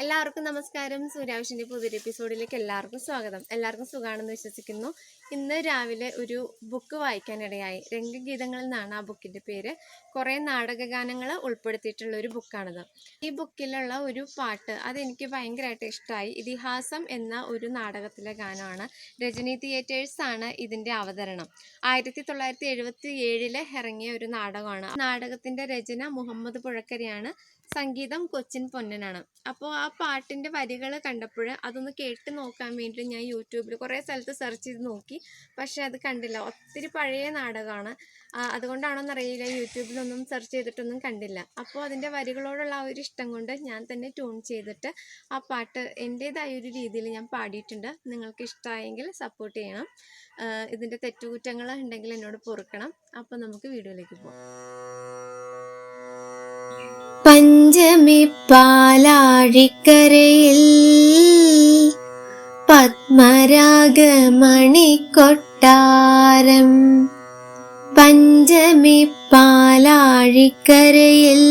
എല്ലാവർക്കും നമസ്കാരം. സൂര്യാവശ്യന്റെ പുതിയൊരു എപ്പിസോഡിലേക്ക് എല്ലാവർക്കും സ്വാഗതം. എല്ലാവർക്കും സുഖമാണെന്ന് വിശ്വസിക്കുന്നു. ഇന്ന് രാവിലെ ഒരു ബുക്ക് വായിക്കാനിടയായി. രംഗഗീതങ്ങളിൽ നിന്നാണ് ആ ബുക്കിന്റെ പേര്. കുറേ നാടകഗാനങ്ങൾ ഉൾപ്പെടുത്തിയിട്ടുള്ള ഒരു ബുക്കാണത്. ഈ ബുക്കിലുള്ള ഒരു പാട്ട് അതെനിക്ക് ഭയങ്കരമായിട്ട് ഇഷ്ടമായി ഇതിഹാസം എന്ന ഒരു നാടകത്തിലെ ഗാനമാണ്. രജനി തിയേറ്റേഴ്സ് ആണ് ഇതിന്റെ അവതരണം. ആയിരത്തി തൊള്ളായിരത്തി എഴുപത്തി ഏഴിൽ ഇറങ്ങിയ ഒരു നാടകമാണ്. നാടകത്തിന്റെ രചന മുഹമ്മദ് പുഴക്കരയാണ്. സംഗീതം കൊച്ചിൻ പൊന്നനാണ്. അപ്പോൾ ആ പാട്ടിന്റെ വരികൾ കണ്ടപ്പോൾ അതൊന്ന് കേട്ട് നോക്കാൻ വേണ്ടി ഞാൻ യൂട്യൂബിൽ കുറേ സ്ഥലത്ത് സെർച്ച് ചെയ്ത് നോക്കി. പക്ഷേ അത് കണ്ടില്ല. ഒത്തിരി പഴയ നാടകമാണ് അതുകൊണ്ടാണോന്നറിയില്ല. യൂട്യൂബിലൊന്നും സെർച്ച് ചെയ്തിട്ടൊന്നും കണ്ടില്ല. അപ്പോൾ അതിന്റെ വരികളോടുള്ള ആ ഒരു ഇഷ്ടം കൊണ്ട് ഞാൻ തന്നെ ട്യൂൺ ചെയ്തിട്ട് ആ പാട്ട് എന്റേതായ ഒരു രീതിയിൽ ഞാൻ പാടിയിട്ടുണ്ട്. നിങ്ങൾക്ക് ഇഷ്ടമായെങ്കിൽ സപ്പോർട്ട് ചെയ്യണം. ഇതിന്റെ തെറ്റുകുറ്റങ്ങൾ ഉണ്ടെങ്കിൽ എന്നോട് പൊറുക്കണം. അപ്പോൾ നമുക്ക് വീഡിയോയിലേക്ക് പോകാം പഞ്ചമി പാലാഴിക്കരയിൽ പത്മരാഗമണിക്കൊട്ടാരം പഞ്ചമി പാലാഴിക്കരയിൽ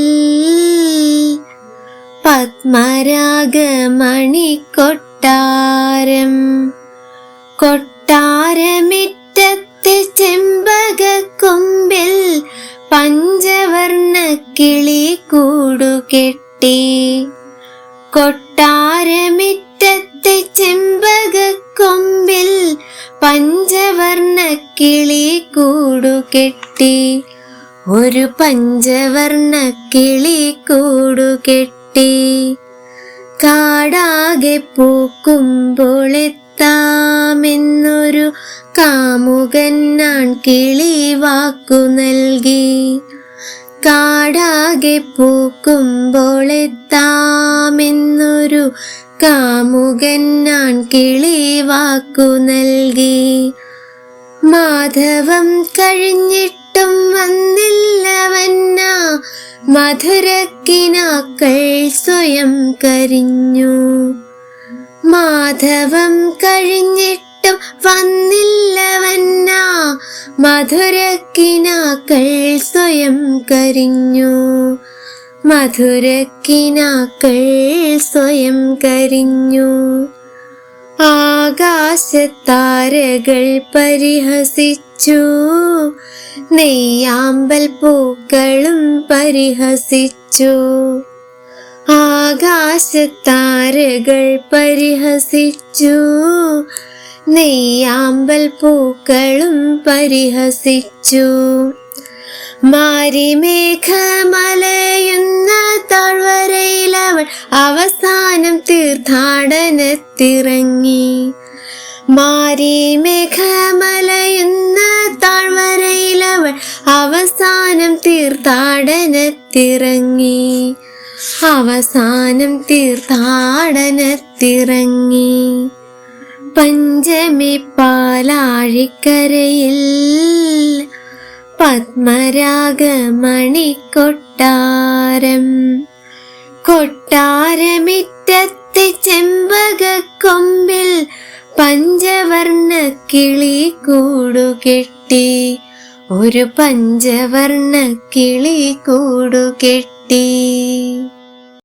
പത്മരാഗമണിക്കൊട്ടാരം കൊട്ടാരമിറ്റത്തെ ചെമ്പകക്കൊമ്പിൽ പഞ്ചവർണ കിളി കൂടുകെട്ടി കൊട്ടാരമിറ്റത്തെ ചെമ്പകക്കൊമ്പിൽ പഞ്ചവർണ കിളി കൂടുകെട്ടി ഒരു പഞ്ചവർണ കിളി കൂടുകെട്ടി കാടാകെ പൂക്കുമ്പോളെത്താമെന്നൊരു കാമുകൻ നാൺ കിളി വാക്കു നൽകി. കാടാകെ പൂക്കുമ്പോളെത്താമെന്നൊരു കാമുകൻ ഞാൻ കിളി വാക്കു നൽകി. മാധവം കഴിഞ്ഞിട്ടും വന്നില്ലവന്ന മധുരക്കിനാക്കൾ സ്വയം കരിഞ്ഞു. മാധവം കഴിഞ്ഞിട്ടും മധുരക്കിനാക്കൾ സ്വയം കരിഞ്ഞു. മധുരക്കിനാക്കൾ സ്വയം കരിഞ്ഞു. ആകാശത്താരകൾ പരിഹസിച്ചു. നെയ്യാമ്പൽ പൂക്കളും പരിഹസിച്ചു. ആകാശത്താരകൾ പരിഹസിച്ചു. നെയ്യാമ്പൽ പൂക്കളും പരിഹസിച്ചു. മാരിമേഘമലയുന്ന താഴ്വരയിലവൾ അവസാനം തീർത്ഥാടനത്തിറങ്ങി. മാരിമേഘമലയുന്ന താഴ്വരയിലവൾ അവസാനം തീർത്ഥാടനത്തിറങ്ങി. അവസാനം തീർത്ഥാടനത്തിറങ്ങി. പഞ്ചമി പാലാഴിക്കരയിൽ പത്മരാഗമണിക്കൊട്ടാരം. കൊട്ടാരമിറ്റത്തെ ചെമ്പകക്കൊമ്പിൽ പഞ്ചവർണ കിളി കൂടുകെട്ടി ഒരു പഞ്ചവർണ കിളി കൂടുകെട്ടി